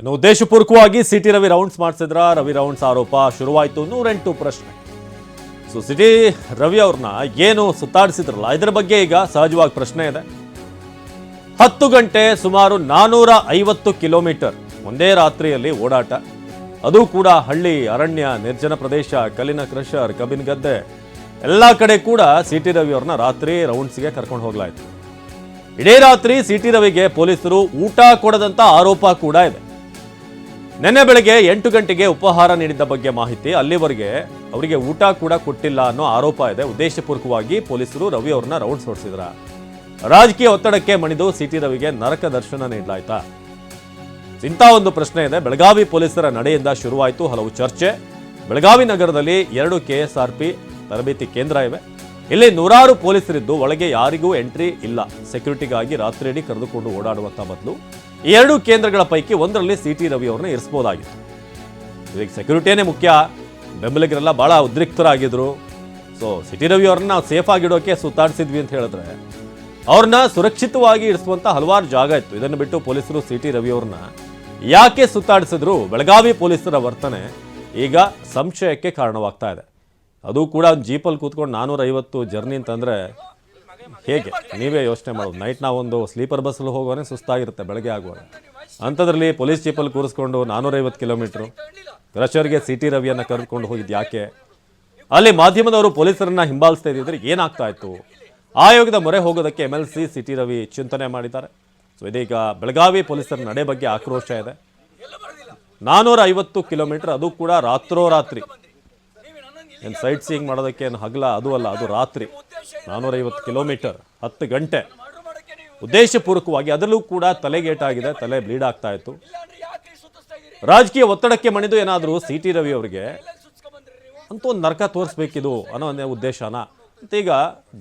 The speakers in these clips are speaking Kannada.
ಇನ್ನು ಉದ್ದೇಶಪೂರ್ವಕವಾಗಿ ಸಿಟಿ ರವಿ ರೌಂಡ್ಸ್ ಮಾಡಿಸಿದ್ರ. ರವಿ ರೌಂಡ್ಸ್ ಆರೋಪ ಶುರುವಾಯಿತು. ನೂರೆಂಟು ಪ್ರಶ್ನೆ. ಸೊ, ಸಿಟಿ ರವಿ ಅವ್ರನ್ನ ಏನು ಸುತ್ತಾಡಿಸಿದ್ರಲ್ಲ, ಇದರ ಬಗ್ಗೆ ಈಗ ಸಹಜವಾಗಿ ಪ್ರಶ್ನೆ ಇದೆ. ಹತ್ತು ಗಂಟೆ ಸುಮಾರು ನಾನೂರ ಐವತ್ತು ಕಿಲೋಮೀಟರ್ ಒಂದೇ ರಾತ್ರಿಯಲ್ಲಿ ಓಡಾಟ. ಅದು ಕೂಡ ಹಳ್ಳಿ ಅರಣ್ಯ ನಿರ್ಜನ ಪ್ರದೇಶ, ಕಲ್ಲಿನ ಕ್ರಷರ್, ಕಬ್ಬಿನ ಗದ್ದೆ. ಎಲ್ಲ ಕಡೆ ಕೂಡ ಸಿ ಟಿ ರವಿ ಅವ್ರನ್ನ ರಾತ್ರಿ ರೌಂಡ್ಸ್ಗೆ ಕರ್ಕೊಂಡು ಹೋಗಲಾಯಿತು. ಇಡೀ ರಾತ್ರಿ ಸಿ ಟಿ ರವಿಗೆ ಪೊಲೀಸರು ಊಟ ಕೊಡದಂತ ಆರೋಪ ಕೂಡ ಇದೆ. ನಿನ್ನೆ ಬೆಳಗ್ಗೆ ಎಂಟು ಗಂಟೆಗೆ ಉಪಹಾರ ನೀಡಿದ್ದ ಬಗ್ಗೆ ಮಾಹಿತಿ. ಅಲ್ಲಿವರೆಗೆ ಅವರಿಗೆ ಊಟ ಕೂಡ ಕೊಟ್ಟಿಲ್ಲ ಅನ್ನೋ ಆರೋಪ ಇದೆ. ಉದ್ದೇಶಪೂರ್ವಕವಾಗಿ ಪೊಲೀಸರು ರವಿ ಅವ್ರನ್ನ ರೌಂಡ್ ಹೊಡಿಸಿದ್ರ. ರಾಜಕೀಯ ಒತ್ತಡಕ್ಕೆ ಮಣಿದು ಸಿಟಿ ರವಿಗೆ ನರಕ ದರ್ಶನ ನೀಡಲಾಯ್ತಾ? ಇಂಥ ಒಂದು ಪ್ರಶ್ನೆ ಇದೆ. ಬೆಳಗಾವಿ ಪೊಲೀಸರ ನಡೆಯಿಂದ ಶುರುವಾಯಿತು ಹಲವು ಚರ್ಚೆ. ಬೆಳಗಾವಿ ನಗರದಲ್ಲಿ ಎರಡು ಕೆಎಸ್ಆರ್ಪಿ ತರಬೇತಿ ಕೇಂದ್ರ ಇವೆ. ಇಲ್ಲಿ ನೂರಾರು ಪೊಲೀಸರಿದ್ದು ಒಳಗೆ ಯಾರಿಗೂ ಎಂಟ್ರಿ ಇಲ್ಲ. ಸೆಕ್ಯೂರಿಟಿಗಾಗಿ ರಾತ್ರಿಯಡಿ ಕರೆದುಕೊಂಡು ಓಡಾಡುವಂತ ಬದಲು. ಎರಡು ಕೇಂದ್ರಗಳ ಪೈಕಿ ಒಂದರಲ್ಲಿ ಸಿ ಟಿ ರವಿ ಅವ್ರನ್ನ ಇರಿಸಬಹುದಾಗಿತ್ತು ಇದಕ್ಕೆ ಸೆಕ್ಯೂರಿಟಿಯೇ ಮುಖ್ಯ. ಬೆಂಬಲಿಗರೆಲ್ಲ ಬಹಳ ಉದ್ರಿಕ್ತರಾಗಿದ್ರು. ಸೊ ಸಿಟಿ ರವಿ ಅವ್ರನ್ನ ನಾವು ಸೇಫ್ ಆಗಿಡೋಕೆ ಸುತ್ತಾಡಿಸಿದ್ವಿ ಅಂತ ಹೇಳಿದ್ರೆ, ಅವ್ರನ್ನ ಸುರಕ್ಷಿತವಾಗಿ ಇರಿಸುವಂತ ಹಲವಾರು ಜಾಗ ಇತ್ತು. ಇದನ್ನು ಬಿಟ್ಟು ಪೊಲೀಸರು ಸಿ ಟಿ ರವಿ ಅವ್ರನ್ನ ಯಾಕೆ ಸುತ್ತಾಡಿಸಿದ್ರು? ಬೆಳಗಾವಿ ಪೊಲೀಸರ ವರ್ತನೆ ಈಗ ಸಂಶಯಕ್ಕೆ ಕಾರಣವಾಗ್ತಾ ಇದೆ. ಅದು ಕೂಡ ಜೀಪಲ್ಲಿ ಕೂತ್ಕೊಂಡು ನಾನೂರ ಐವತ್ತು ಜರ್ನಿ ಅಂತಂದ್ರೆ ಹೇಗೆ? ನೀವೇ ಯೋಚನೆ ಮಾಡೋದು. ನೈಟ್ ನಾವೊಂದು ಸ್ಲೀಪರ್ ಬಸ್ಸಲ್ಲಿ ಹೋಗೋನೆ ಸುಸ್ತಾಗಿರುತ್ತೆ, ಬೆಳಗ್ಗೆ ಆಗುವಾಗ. ಅಂಥದ್ರಲ್ಲಿ ಪೊಲೀಸ್ ಜೀಪಲ್ಲಿ ಕೂರಿಸ್ಕೊಂಡು ನಾನೂರೈವತ್ತು ಕಿಲೋಮೀಟ್ರು. ರಷ್ಯವರಿಗೆ ಸಿ ಟಿ ರವಿಯನ್ನು ಕರೆದುಕೊಂಡು ಹೋಗಿದ್ದು ಯಾಕೆ? ಅಲ್ಲಿ ಮಾಧ್ಯಮದವರು ಪೊಲೀಸರನ್ನ ಹಿಂಬಾಲಿಸ್ತಾ ಇದ್ದಿದ್ರೆ ಏನಾಗ್ತಾ ಇತ್ತು? ಆಯೋಗದ ಮೊರೆ ಹೋಗೋದಕ್ಕೆ M L C C Ravi ಚಿಂತನೆ ಮಾಡಿದ್ದಾರೆ. ಸೊ ಇದೀಗ ಬೆಳಗಾವಿ ಪೊಲೀಸರ ನಡೆ ಬಗ್ಗೆ ಆಕ್ರೋಶ ಇದೆ. ನಾನೂರ ಐವತ್ತು ಕಿಲೋಮೀಟರ್, ಅದು ಕೂಡ ರಾತ್ರೋರಾತ್ರಿ. ಏನು ಸೈಟ್ ಸೀಯಿಂಗ್ ಮಾಡೋದಕ್ಕೆ ಏನು ಹಗಲ, ಅದು ಅಲ್ಲ, ಅದು ರಾತ್ರಿ. ನಾನೂರೈವತ್ತು ಕಿಲೋಮೀಟರ್ ಹತ್ತು ಗಂಟೆ. ಉದ್ದೇಶಪೂರ್ವಕವಾಗಿ ಅದರಲ್ಲೂ ಕೂಡ ತಲೆಗೇಟಾಗಿದೆ, ತಲೆ ಬ್ಲೀಡ್ ಆಗ್ತಾ ಇತ್ತು. ರಾಜಕೀಯ ಒತ್ತಡಕ್ಕೆ ಮಣಿದು ಏನಾದರೂ ಸಿ ಟಿ ರವಿ ಅವರಿಗೆ ಅಂತೂ ಒಂದು ನರಕ ತೋರಿಸ್ಬೇಕಿದು ಅನ್ನೋ ಒಂದೇ ಉದ್ದೇಶನ. ಅಂತ ಈಗ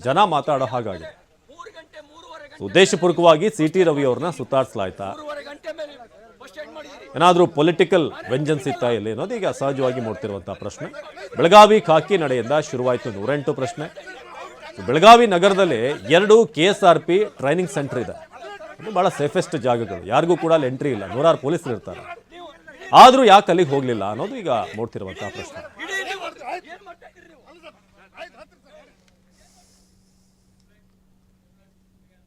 ಜನ ಮಾತಾಡೋ ಹಾಗಾಗಿ ಉದ್ದೇಶಪೂರ್ವಕವಾಗಿ ಸಿ ಟಿ ರವಿ ಅವ್ರನ್ನ ಸುತ್ತಾಡಿಸ್ಲಾಯ್ತಾ? ಏನಾದರೂ ಪೊಲಿಟಿಕಲ್ ವೆಂಜನ್ಸ್ ಇತ್ತಾ ಇಲ್ಲಿ ಅನ್ನೋದು ಈಗ ಸಹಜವಾಗಿ ಮೂಡ್ತಿರುವಂತಹ ಪ್ರಶ್ನೆ. ಬೆಳಗಾವಿ ಖಾಕಿ ನಡೆಯಿಂದ ಶುರುವಾಯಿತು ನೂರೆಂಟು ಪ್ರಶ್ನೆ. ಬೆಳಗಾವಿ ನಗರದಲ್ಲಿ ಎರಡು K S R P training centre ಇದೆ. ಅದು ಭಾಳ ಸೇಫೆಸ್ಟ್ ಜಾಗಗಳು. ಯಾರಿಗೂ ಕೂಡ ಅಲ್ಲಿ ಎಂಟ್ರಿ ಇಲ್ಲ. ನೂರಾರು ಪೊಲೀಸರು ಇರ್ತಾರೆ. ಆದರೂ ಯಾಕೆ ಅಲ್ಲಿಗೆ ಹೋಗ್ಲಿಲ್ಲ ಅನ್ನೋದು ಈಗ ನೋಡ್ತಿರುವಂತಹ ಪ್ರಶ್ನೆ.